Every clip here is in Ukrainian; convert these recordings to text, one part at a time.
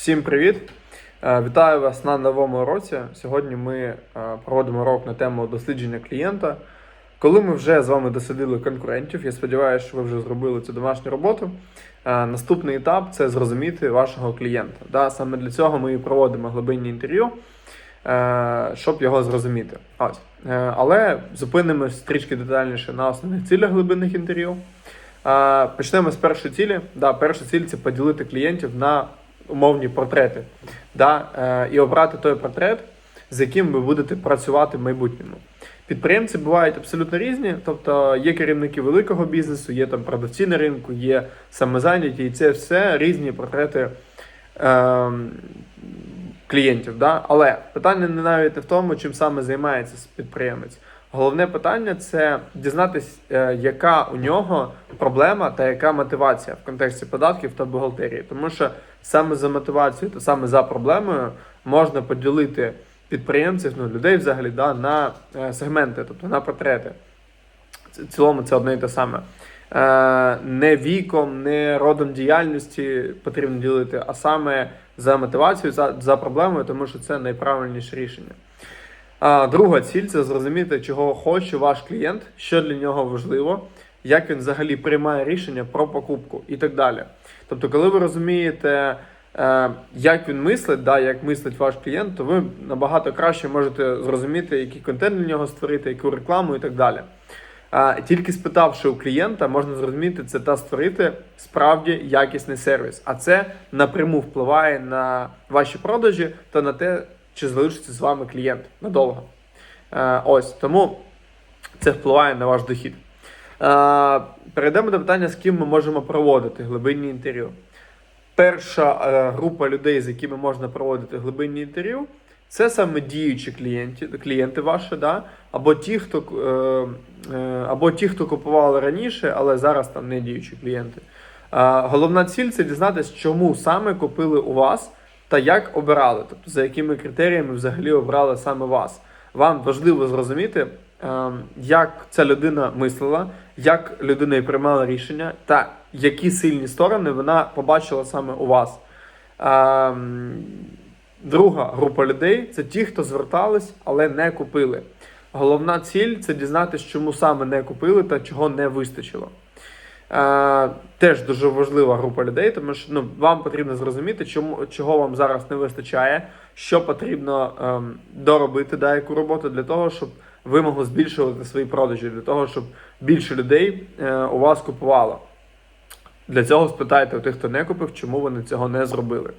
Всім привіт! Е, Вітаю вас на новому уроці. Сьогодні ми е, проводимо урок на тему дослідження клієнта. Коли ми вже з вами дослідили конкурентів, я сподіваюся, що ви вже зробили цю домашню роботу. е, Наступний етап це зрозуміти вашого клієнта. Саме для цього ми і проводимо глибинні інтерв'ю, щоб його зрозуміти. Ось. Але зупинимось трішки детальніше на основних цілях глибинних інтерв'ю. Почнемо з першої цілі. Да, перша ціль це поділити клієнтів на умовні портрети. Да, е, і обрати той портрет, з яким ви будете працювати в майбутньому. Підприємці бувають абсолютно різні, тобто є керівники великого бізнесу, є там продавці на ринку, є самозайняті, і це все різні портрети е, клієнтів. Да? Але питання не навіть не в тому, чим саме займається підприємець. Головне питання це дізнатись, е, яка у нього проблема та яка мотивація в контексті податків та бухгалтерії. Тому що саме за мотивацією та саме за проблемою можна поділити підприємців, ну людей взагалі да, на е, сегменти, тобто на портрети. В цілому це одне і те саме. Е, Не віком, не родом діяльності потрібно ділити, а саме за мотивацією, за, за проблемою, тому що це найправильніше рішення. Друга ціль це зрозуміти, чого хоче ваш клієнт, що для нього важливо, як він взагалі приймає рішення про покупку і так далі. Тобто, коли ви розумієте, е, як він мислить, да, як мислить ваш клієнт, то ви набагато краще можете зрозуміти, який контент для нього створити, яку рекламу і так далі. Тільки спитавши у клієнта, можна зрозуміти це та створити справді якісний сервіс. А це напряму впливає на ваші продажі та на те, чи залишиться з вами клієнт надовго. Е, ось тому це впливає на ваш дохід. Е, перейдемо до питання, з ким ми можемо проводити глибинні інтерв'ю. Перша е, група людей, з якими можна проводити глибинні інтерв'ю, це саме діючі клієнти, клієнти ваші, да? або, ті, хто, е, або ті, хто купували раніше, але зараз там не діючі клієнти. Головна ціль це дізнатися, чому саме купили у вас та як обирали, тобто за якими критеріями взагалі обрали саме вас. Вам важливо зрозуміти, як ця людина мислила, як людина і приймала рішення, та які сильні сторони вона побачила саме у вас. Ем, Друга група людей це ті, хто звертались, але не купили. Головна ціль це дізнатися, чому саме не купили та чого не вистачило. Е, теж дуже важлива група людей, тому що ну, вам потрібно зрозуміти, чому, чого вам зараз не вистачає, що потрібно ем, доробити, да, яку роботу для того, щоб ви могли збільшувати свої продажі, для того, щоб більше людей е, у вас купувало. Для цього спитайте у тих, хто не купив, чому вони цього не зробили.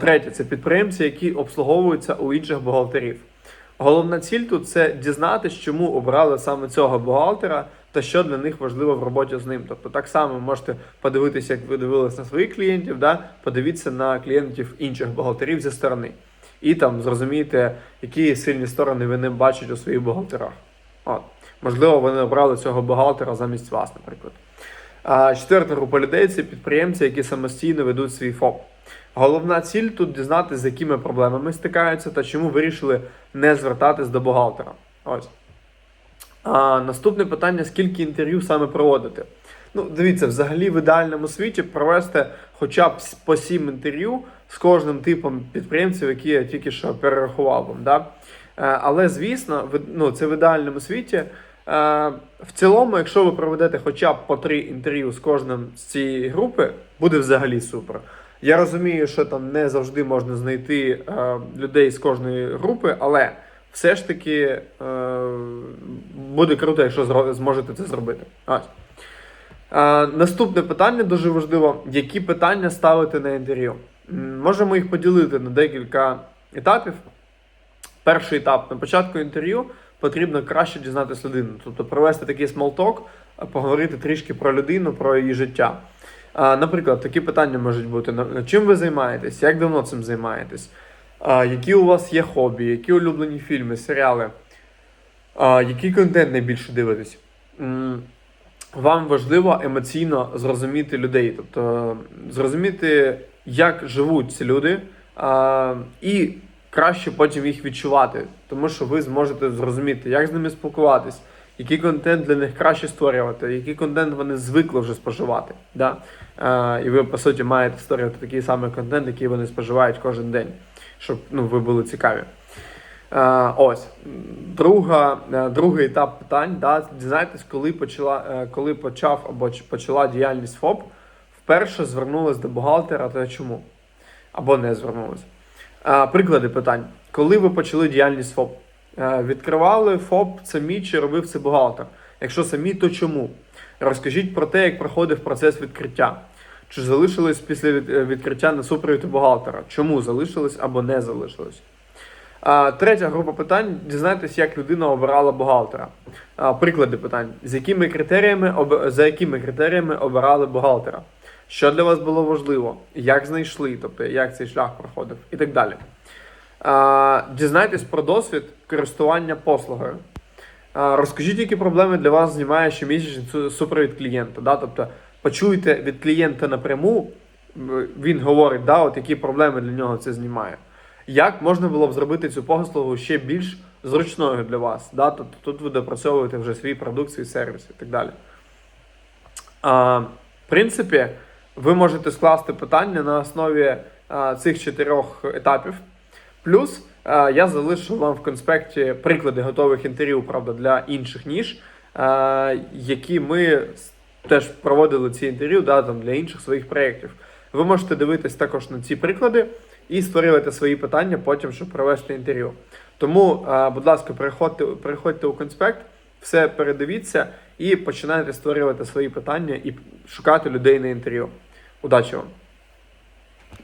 Третє це підприємці, які обслуговуються у інших бухгалтерів. Головна ціль тут це дізнатися, чому обрали саме цього бухгалтера та що для них важливо в роботі з ним. Тобто, так само можете подивитися, як ви дивились на своїх клієнтів, да? подивіться на клієнтів інших бухгалтерів зі сторони. І там зрозумієте, які сильні сторони вони бачать у своїх бухгалтерах. От. Можливо, вони обрали цього бухгалтера замість вас, наприклад. Четверта група людей це підприємці, які самостійно ведуть свій ФОП. Головна ціль тут дізнатися, з якими проблемами стикаються та чому вирішили не звертатись до бухгалтера. Ось. А, наступне питання: скільки інтерв'ю саме проводити? Ну, дивіться, взагалі в ідеальному світі провести хоча б по 7 інтерв'ю з кожним типом підприємців, які я тільки що перерахував вам. Да? Е, Але звісно, ну, це в ідеальному світі. Е, В цілому, якщо ви проведете хоча б по три інтерв'ю з кожним з цієї групи, буде взагалі супер. Я розумію, що там не завжди можна знайти е, людей з кожної групи, але все ж таки буде круто, якщо зможете це зробити. Наступне питання дуже важливо: які питання ставити на інтерв'ю? Можемо їх поділити на декілька етапів. Перший етап на початку інтерв'ю потрібно краще дізнатися людину, тобто провести такий смолток, поговорити трішки про людину, про її життя. Наприклад, такі питання можуть бути: чим ви займаєтесь, як давно цим займаєтесь, які у вас є хобі, які улюблені фільми, серіали, який контент найбільше дивитесь. Вам важливо емоційно зрозуміти людей, тобто зрозуміти, як живуть ці люди, а, і краще потім їх відчувати, тому що ви зможете зрозуміти, як з ними спілкуватись, який контент для них краще створювати, який контент вони звикли вже споживати. Да? Е, і ви, по суті, маєте створювати такий самий контент, який вони споживають кожен день, щоб ну, ви були цікаві. Ось друга, е, другий етап питань. Да, дізнайтесь, коли почала, е, коли почав або почала діяльність ФОП, вперше звернулась до бухгалтера, та чому? Або не звернулась. Е, приклади питань. Коли ви почали діяльність ФОП? Е, відкривали ФОП самі чи робив це бухгалтер? Якщо самі, то чому? Розкажіть про те, як проходив процес відкриття. Чи залишились після е, відкриття на супровід бухгалтера? Чому залишились або не залишились? Третя група питань: дізнайтесь, як людина обирала бухгалтера. Приклади питань: з якими критеріями за якими критеріями обирали бухгалтера? Що для вас було важливо? Як знайшли, тобто як цей шлях проходив, і так далі. Дізнайтесь про досвід користування послугою. Розкажіть, які проблеми для вас знімає щомісячний су- супровід клієнта. Да? Тобто почуйте від клієнта напряму, він говорить, да, от які проблеми для нього це знімає. Як можна було б зробити цю послугу ще більш зручною для вас? Да? Тобто тут ви допрацьовуєте вже свій продукт, свій сервіс і так далі. А, в принципі, ви можете скласти питання на основі а, цих чотирьох етапів. Плюс а, я залишу вам в конспекті приклади готових інтерв'ю, правда, для інших ніж, а, які ми теж проводили ці інтерв'ю да, там, для інших своїх проєктів. Ви можете дивитись також на ці приклади і створювати свої питання потім, щоб провести інтерв'ю. Тому, будь ласка, переходьте, переходьте у конспект, все передивіться і починайте створювати свої питання і шукати людей на інтерв'ю. Удачі вам!